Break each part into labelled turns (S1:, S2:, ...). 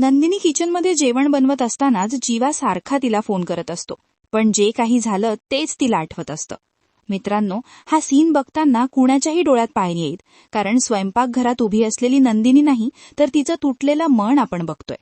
S1: नंदिनी किचनमध्ये जेवण बनवत असतानाच जीवा सारखा तिला फोन करत असतो. पण जे काही झालं तेच तिला आठवत असतं. मित्रांनो हा सीन बघताना कुणाच्याही डोळ्यात पाणी येईल. कारण स्वयंपाकघरात उभी असलेली नंदिनी नाही तर तिचं तुटलेलं मन आपण बघतोय.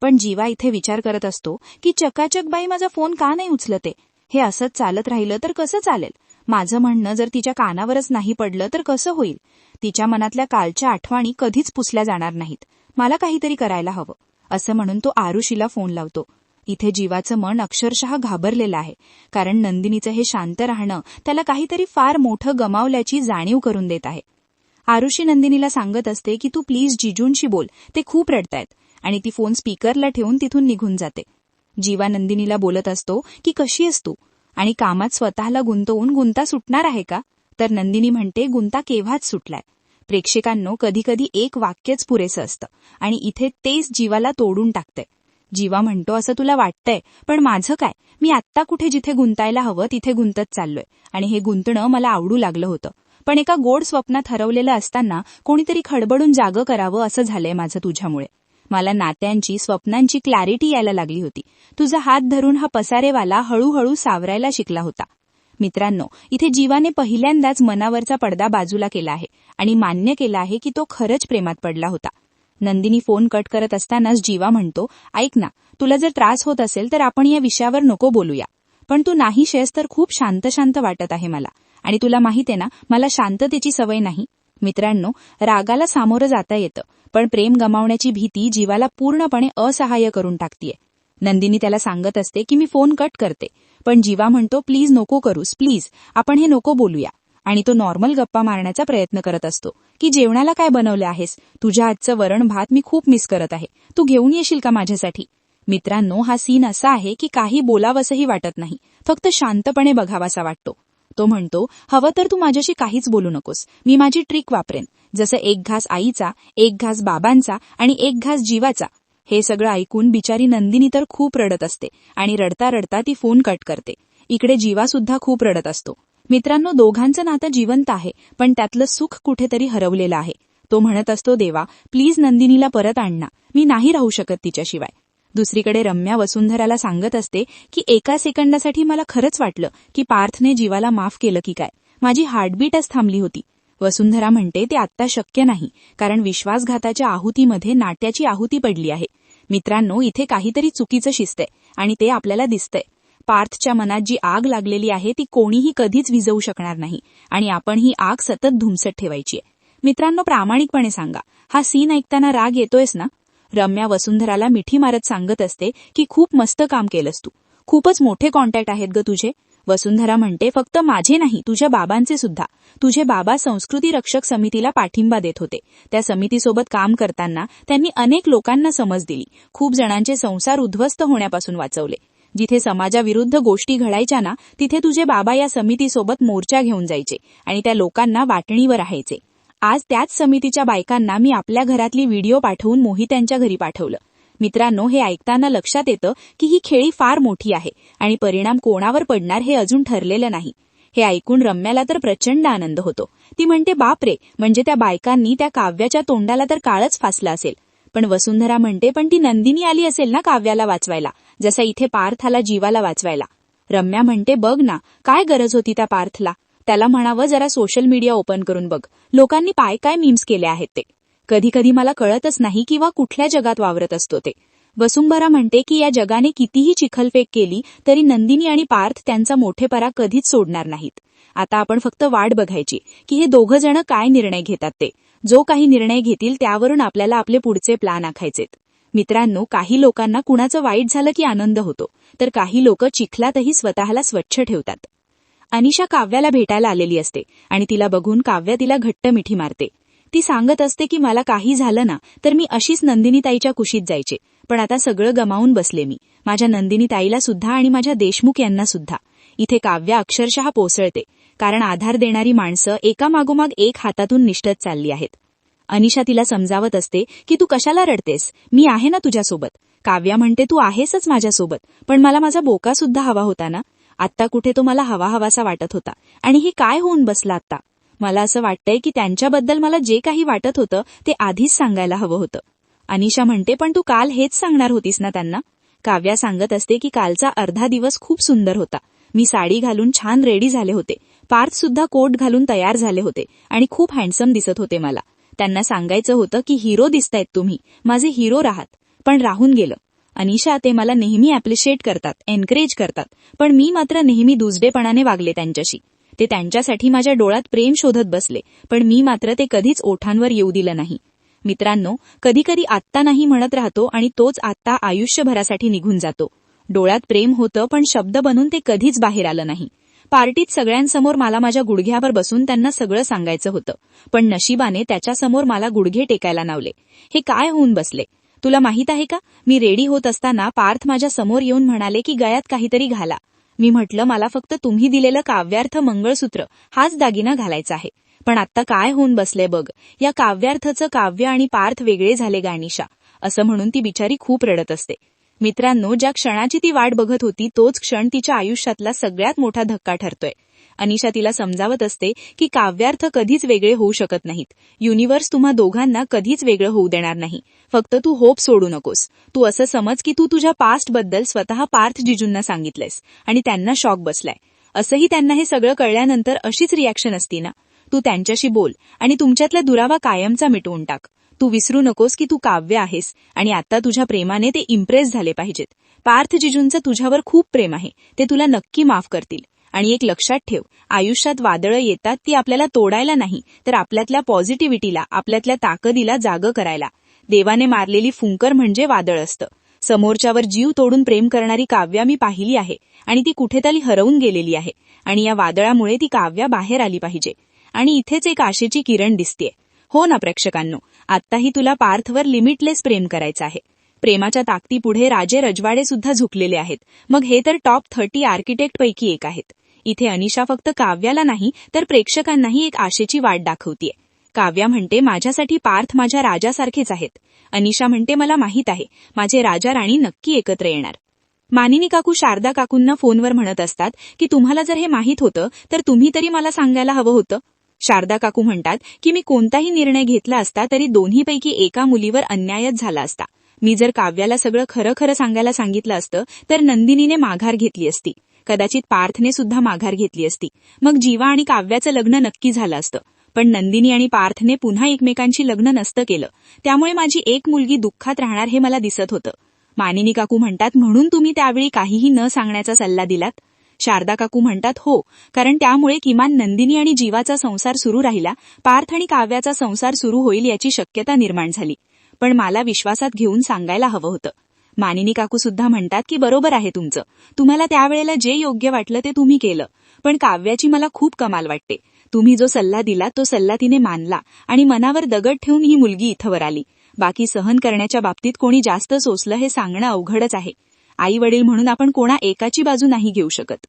S1: पण जीवा इथे विचार करत असतो की चकाचक बाई माझा फोन का नाही उचलते? हे असंच चालत राहिलं तर कसं चालेल? माझं म्हणणं जर तिच्या कानावरच नाही पडलं तर कसं होईल? तिच्या मनातल्या कालच्या आठवणी कधीच पुसल्या जाणार नाहीत. मला काहीतरी करायला हवं. असं म्हणून तो आरुषीला फोन लावतो. इथे जीवाचं मन अक्षरशः घाबरलेलं आहे कारण नंदिनीचं हे शांत राहणं त्याला काहीतरी फार मोठं गमावल्याची जाणीव करून देत आहे. आरुषी नंदिनीला सांगत असते की तू प्लीज जिजूंशी बोल ते खूप रडतायत आणि ती फोन स्पीकरला ठेवून तिथून निघून जाते. जीवा नंदिनीला बोलत असतो की कशी असतो आणि कामात स्वतःला गुंतवून गुंता सुटणार आहे का? तर नंदिनी म्हणते गुंता केव्हाच सुटलाय? प्रेक्षकांनो कधीकधी एक वाक्यच पुरेसं असतं. आणि इथे तेच जीवाला तोडून टाकतंय. जीवा म्हणतो असं तुला वाटतंय पण माझं काय? मी आत्ता कुठे जिथे गुंतायला हवं तिथे गुंतत चाललोय. आणि हे गुंतणं मला आवडू लागलं होतं. पण एका गोड स्वप्नात हरवलेलं असताना कोणीतरी खडबडून जागं करावं असं झालंय माझं तुझ्यामुळे. मला नात्यांची स्वप्नांची क्लॅरिटी यायला लागली होती. तुझा हात धरून हा पसारेवाला हळूहळू सावरायला शिकला होता. मित्रांनो इथे जीवाने पहिल्यांदाच मनावरचा पडदा बाजूला केला आहे आणि मान्य केला आहे की तो खरंच प्रेमात पडला होता. नंदिनी फोन कट करत असतानाच जीवा म्हणतो ऐक ना तुला जर त्रास होत असेल तर आपण या विषयावर नको बोलूया. पण तू नाही शेस तर खूप शांत शांत वाटत आहे मला. आणि तुला माहीत आहे ना मला शांततेची सवय नाही. मित्रांनो रागाला सामोरं जाता येतं पण प्रेम गमावण्याची भीती जीवाला पूर्णपणे असहाय्य करून टाकतीये. नंदिनी त्याला सांगत असते की मी फोन कट करते. पण जीवा म्हणतो प्लीज नको करूस प्लीज. आपण हे नको बोलूया. आणि तो नॉर्मल गप्पा मारण्याचा प्रयत्न करत असतो. की जेवणाला काय बनवलं आहेस? तुझ्या आजचं वरण भात मी खूप मिस करत आहे. तू घेऊन येशील का माझ्यासाठी? मित्रांनो हा सीन असा आहे की काही बोलावंसंही वाटत नाही. फक्त शांतपणे बघावासा वाटतो. तो म्हणतो हवं तर तू माझ्याशी काहीच बोलू नकोस. मी माझी ट्रिक वापरेन. जसं एक घास आईचा एक घास बाबांचा आणि एक घास जीवाचा. हे सगळं ऐकून बिचारी नंदिनी तर खूप रडत असते आणि रडता रडता ती फोन कट करते. इकडे जीवा सुद्धा खूप रडत असतो. मित्रांनो दोघांचं नातं जिवंत आहे पण त्यातलं सुख कुठेतरी हरवलेलं आहे. तो म्हणत असतो देवा प्लीज नंदिनीला परत आणणा मी नाही राहू शकत तिच्याशिवाय. दुसरीकडे रम्या वसुंधराला सांगत असते की एका सेकंदासाठी मला खरंच वाटलं की पार्थने जीवाला माफ केलं की काय. माझी हार्टबीटच थांबली होती. वसुंधरा म्हणते ते आत्ता शक्य नाही कारण विश्वासघाताच्या आहुतीमध्ये नाट्याची आहुती पडली आहे. मित्रांनो इथे काहीतरी चुकीचं शिस्तय आणि ते आपल्याला दिसतंय. पार्थच्या मनात जी आग लागलेली आहे ती कोणीही कधीच विजवू शकणार नाही आणि आपण ही आग सतत धुमसत ठेवायची आहे. मित्रांनो प्रामाणिकपणे सांगा हा सीन ऐकताना राग येतोयस ना? रम्या वसुंधराला मिठी मारत सांगत असते की खूप मस्त काम केलंस तू. खूपच मोठे कॉन्टॅक्ट आहेत ग तुझे. वसुंधरा म्हणते फक्त माझे नाही तुझ्या बाबांचे सुद्धा. तुझे बाबा संस्कृती रक्षक समितीला पाठिंबा देत होते. त्या समितीसोबत काम करताना त्यांनी अनेक लोकांना समज दिली. खूप जणांचे संसार उद्ध्वस्त होण्यापासून वाचवले. जिथे समाजाविरुद्ध गोष्टी घडायच्या ना तिथे तुझे बाबा या समितीसोबत मोर्चा घेऊन जायचे आणि त्या लोकांना वाटणीवर राहायचे. आज त्याच समितीच्या बायकांना मी आपल्या घरातली व्हिडिओ पाठवून मोहित्यांच्या घरी पाठवलं. मित्रांनो हे ऐकताना लक्षात येतं की ही खेळी फार मोठी आहे आणि परिणाम कोणावर पडणार हे अजून ठरलेलं नाही. हे ऐकून रम्याला तर प्रचंड आनंद होतो. ती म्हणते बापरे म्हणजे त्या बायकांनी त्या काव्याच्या तोंडाला तर काळच फासला असेल. पण वसुंधरा म्हणते पण ती नंदिनी आली असेल ना काव्याला वाचवायला जसा इथे पार्थाला जीवाला वाचवायला. रम्या म्हणते बघ ना काय गरज होती त्या पार्थला? त्याला म्हणावं जरा सोशल मीडिया ओपन करून बघ. लोकांनी पाय काय मीम्स केले आहेत ते? कधी कधी मला कळतच नाही किंवा कुठल्या जगात वावरत असतो ते. वसुंभरा म्हणते की या जगाने कितीही चिखलफेक केली तरी नंदिनी आणि पार्थ त्यांचा मोठेपरा कधीच सोडणार नाहीत. आता आपण फक्त वाट बघायची की हे दोघं जण काय निर्णय घेतात ते. जो काही निर्णय घेतील त्यावरून आपल्याला आपले पुढचे प्लान आखायचेत. मित्रांनो काही लोकांना कुणाचं वाईट झालं की आनंद होतो तर काही लोक चिखलातही स्वतःला स्वच्छ ठेवतात. अनिशा काव्याला भेटायला आलेली असते आणि तिला बघून काव्या तिला घट्ट मिठी मारते. ती सांगत असते की मला काही झालं ना तर मी अशीच नंदिनीताईच्या कुशीत जायचे. पण आता सगळं गमावून बसले मी. माझ्या नंदिनीताईला सुद्धा आणि माझ्या देशमुख यांना सुद्धा. इथे काव्या अक्षरशः पोसळते. कारण आधार देणारी माणसं एकामागोमाग एक हातातून निष्ठत चालली आहेत. अनिशा तिला समजावत असते की तू कशाला रडतेस? मी आहे ना तुझ्यासोबत. काव्या म्हणते तू आहेसच माझ्यासोबत. पण मला माझा बोका सुद्धा हवा होता ना? आत्ता कुठे तो मला हवा हवासा वाटत होता. आणि हे काय होऊन बसला आत्ता? मला असं वाटतंय की त्यांच्याबद्दल मला जे काही वाटत होतं ते आधीच सांगायला हवं होतं. अनिशा म्हणते पण तू काल हेच सांगणार होतीस ना त्यांना? काव्या सांगत असते की कालचा अर्धा दिवस खूप सुंदर होता. मी साडी घालून छान रेडी झाले होते. पार्थ सुद्धा कोट घालून तयार झाले होते आणि खूप हँडसम दिसत होते मला. त्यांना सांगायचं होतं की हिरो दिसतायत तुम्ही. माझे हिरो राहात. पण राहून गेलं. अनिशा ते मला नेहमी अप्रिशिएट करतात एनकरेज करतात. पण मी मात्र नेहमी दुजडेपणाने वागले त्यांच्याशी. ते त्यांच्यासाठी माझ्या डोळ्यात प्रेम शोधत बसले पण मी मात्र ते कधीच ओठांवर येऊ दिलं नाही. मित्रांनो कधी कधी आत्ता नाही म्हणत राहतो आणि तोच आत्ता आयुष्यभरासाठी निघून जातो. डोळ्यात प्रेम होतं पण शब्द बनून ते कधीच बाहेर आलं नाही. पार्टीत सगळ्यांसमोर मला माझ्या गुडघ्यावर बसून त्यांना सगळं सांगायचं होतं पण नशिबाने त्याच्यासमोर मला गुडघे टेकायला लावले. हे काय होऊन बसले? तुला माहीत आहे का? मी रेडी होत असताना पार्थ माझ्यासमोर येऊन म्हणाले की गळ्यात काहीतरी घाला. मी म्हटलं मला फक्त तुम्ही दिलेलं काव्यार्थ मंगळसूत्र हाच दागिना घालायचा आहे. पण आता काय होऊन बसले बघ या काव्यार्थचं काव्य आणि पार्थ वेगळे झाले गानिशा असं म्हणून ती बिचारी खूप रडत असते. मित्रांनो ज्या क्षणाची ती वाट बघत होती तोच क्षण तिच्या आयुष्यातला सगळ्यात मोठा धक्का ठरतोय. अनिशा तिला समजावत असते की काव्यार्थ कधीच वेगळे होऊ शकत नाहीत. युनिव्हर्स तुम्हा दोघांना कधीच वेगळं होऊ देणार नाही. फक्त तू होप सोडू नकोस. तू असं समज की तू तुझ्या पास्टबद्दल स्वतः पार्थ जिजूंना सांगितलंयस आणि त्यांना शॉक बसलाय. असंही त्यांना हे सगळं कळल्यानंतर अशीच रिॲक्शन असती ना? तू त्यांच्याशी बोल आणि तुमच्यातला दुरावा कायमचा मिटवून टाक. तू विसरू नकोस की तू काव्य आहेस आणि आता तुझ्या प्रेमाने ते इम्प्रेस झाले पाहिजेत. पार्थ जिजूंचं तुझ्यावर खूप प्रेम आहे. ते तुला नक्की माफ करतील. आणि एक लक्षात ठेव आयुष्यात वादळं येतात ती आपल्याला तोडायला नाही तर आपल्यातल्या पॉझिटिव्हिटीला आपल्यातल्या ताकदीला जाग करायला. देवाने मारलेली फुंकर म्हणजे वादळ असतं. समोरच्यावर जीव तोडून प्रेम करणारी काव्या मी पाहिली आहे आणि ती कुठेतरी हरवून गेलेली आहे आणि या वादळामुळे ती काव्या बाहेर आली पाहिजे. आणि इथेच एक आशेची किरण दिसतेय. हो ना प्रेक्षकांनो आत्ताही तुला पार्थवर लिमिटलेस प्रेम करायचं आहे. प्रेमाच्या ताकदीपुढे राजे रजवाडे सुद्धा झुकलेले आहेत. मग हे तर टॉप थर्टी आर्किटेक्ट पैकी एक आहेत. इथे अनिशा फक्त काव्याला नाही तर प्रेक्षकांनाही एक आशेची वाट दाखवतीये. काव्या म्हणते माझ्यासाठी पार्थ माझ्या राजासारखेच आहेत. अनिशा म्हणते मला माहीत आहे माझे राजा राणी नक्की एकत्र येणार. मानिनी काकू शारदा काकूंना फोनवर म्हणत असतात की तुम्हाला जर हे माहीत होतं तर तुम्ही तरी मला सांगायला हवं होतं. शारदा काकू म्हणतात की मी कोणताही निर्णय घेतला असता तरी दोन्हीपैकी एका मुलीवर अन्यायच झाला असता. मी जर काव्याला सगळं खरं खरं सांगायला सांगितलं असतं तर नंदिनीने माघार घेतली असती. कदाचित पार्थने सुद्धा माघार घेतली असती. मग जीवा आणि काव्याचं लग्न नक्की झालं असतं. पण नंदिनी आणि पार्थने पुन्हा एकमेकांशी लग्न नसतं केलं. त्यामुळे माझी एक मुलगी दुःखात राहणार हे मला दिसत होतं. मानिनी काकू म्हणतात म्हणून तुम्ही त्यावेळी काहीही न सांगण्याचा सल्ला दिलात? शारदा काकू म्हणतात हो कारण त्यामुळे किमान नंदिनी आणि जीवाचा संसार सुरू राहिला. पार्थ आणि काव्याचा संसार सुरू होईल याची शक्यता निर्माण झाली. पण मला विश्वासात घेऊन सांगायला हवं होतं. मानिनी काकू सुद्धा म्हणतात की बरोबर आहे तुमचं. तुम्हाला त्यावेळेला जे योग्य वाटलं ते तुम्ही केलं. पण काव्याची मला खूप कमाल वाटते. तुम्ही जो सल्ला दिला तो सल्ला तिने मानला आणि मनावर दगड ठेवून ही मुलगी इथंवर आली. बाकी सहन करण्याच्या बाबतीत कोणी जास्त सोसलं हे सांगणं अवघडच आहे. आई वडील म्हणून आपण कोणा एकाची बाजू नाही घेऊ शकत.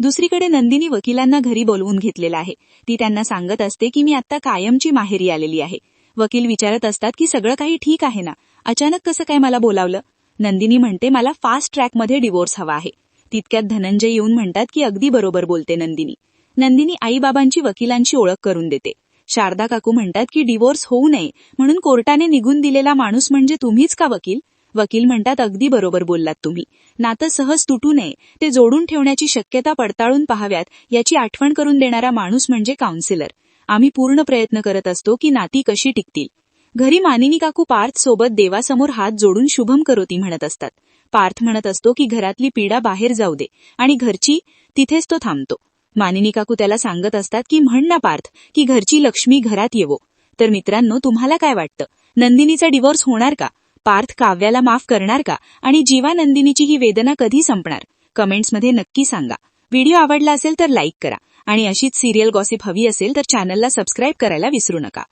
S1: दुसरीकडे नंदिनी वकिलांना घरी बोलवून घेतलेला आहे. ती त्यांना सांगत असते की मी आता कायमची माहेरी आलेली आहे. वकील विचारत असतात की सगळं काही ठीक आहे ना? अचानक कसं काय मला बोलावलं? नंदिनी म्हणते मला फास्ट ट्रॅकमध्ये डिवोर्स हवा आहे. तितक्यात धनंजय येऊन म्हणतात की अगदी बरोबर बोलते नंदिनी. नंदिनी आईबाबांची वकिलांची ओळख करून देते. शारदा काकू म्हणतात की डिवोर्स होऊ नये म्हणून कोर्टाने निघून दिलेला माणूस म्हणजे तुम्हीच का वकील? वकील म्हणतात अगदी बरोबर बोललात तुम्ही. नातं सहज तुटू नये ते जोडून ठेवण्याची शक्यता पडताळून पाहाव्यात याची आठवण करून देणारा माणूस म्हणजे काउन्सिलर आम्ही पूर्ण प्रयत्न करत असतो की नाती कशी टिकतील. घरी मानिनी काकू पार्थ सोबत देवासमोर हात जोडून शुभम करोती म्हणत असतात. पार्थ म्हणत असतो की घरातली पीडा बाहेर जाऊ दे आणि घरची तिथेच तो थांबतो. मानिनी काकू त्याला सांगत असतात की म्हण ना पार्थ की घरची लक्ष्मी घरात येवो. तर मित्रांनो तुम्हाला काय वाटतं? नंदिनीचा डिवोर्स होणार का? पार्थ काव्याला माफ करणार का? आणि जीवा नंदिनीची ही वेदना कधी संपणार? कमेंट्समध्ये नक्की सांगा. व्हिडिओ आवडला असेल तर लाईक करा. आणि अशीच सिरियल गॉसिप हवी असेल तर चॅनलला सबस्क्राईब करायला विसरू नका.